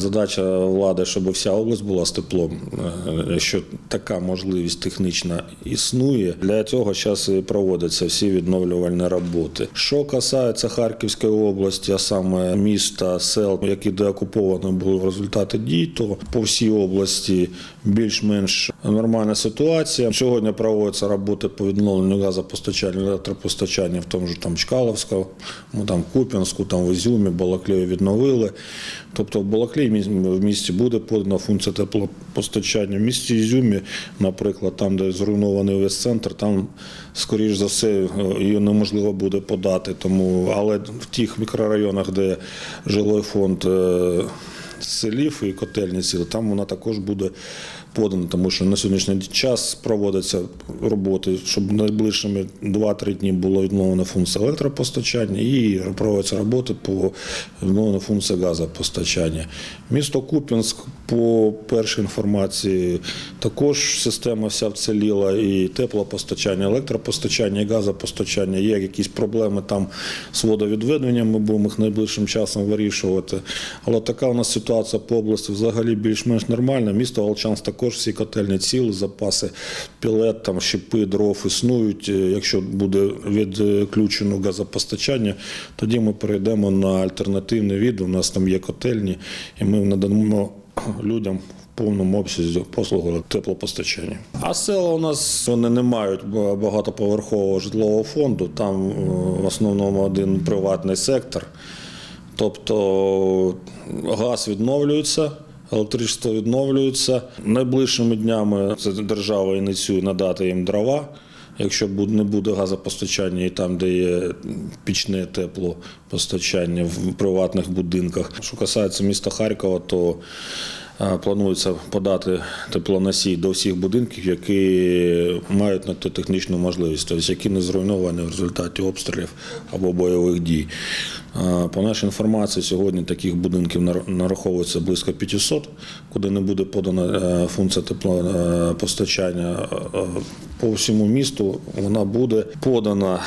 Задача влади, щоб вся область була з теплом. Е, Якщо така можливість технічна існує, для цього зараз і проводяться всі відновлювальні роботи. Що касається Харківської області, а саме міста, сел, які деокуповані були в результаті дій, то по всій області більш-менш нормальна ситуація. Сьогодні проводяться роботи по відновленню газопостачання, електропостачання в тому ж там Чкаловську, ну, там Куп'янську, там в Ізюмі, Балаклею відновили. Тобто в Балаклії міс- в місті буде подана функція теплопостачання. В місті Ізюмі, наприклад, там, де зруйнований весь центр, там, скоріш за все, е, її неможливо буде подати. Тому, але в тих мікрорайонах, де жилий фонд е, селів і котельні сіл, там вона також буде подана, тому що на сьогоднішній час проводяться роботи, щоб найближчими 2-3 дні було відновлена функція електропостачання і проводяться роботи по відновленій функції газопостачання. Місто Куп'янськ, по першій інформації, також система вся вціліла і теплопостачання, електропостачання, і газопостачання. Є якісь проблеми там з водовідведенням, ми будемо їх найближчим часом вирішувати. Але така у нас ситуація по області взагалі більш-менш нормальна. Місто Волчанськ також всі котельні ціли, запаси пілет, там щепи, дров існують. Е, Якщо буде відключено газопостачання, тоді ми перейдемо на альтернативний від. У нас там є котельні, і ми надамо людям. Повному обсязі послугу теплопостачання. А села у нас вони не мають багатоповерхового житлового фонду. Там е, в основному один приватний сектор. Тобто газ відновлюється, електричество відновлюється. Найближчими днями держава ініціює надати їм дрова. Якщо не буде газопостачання і там, де є пічне теплопостачання в приватних будинках. Що касається міста Харкова, то планується подати теплоносій до всіх будинків, які мають на то технічну можливість, тобто які не зруйновані в результаті обстрілів або бойових дій. Е, По нашій інформації, сьогодні таких будинків нар- нараховується близько 500, куди не буде подана е, функція теплопостачання. Е, По всьому місту вона буде подана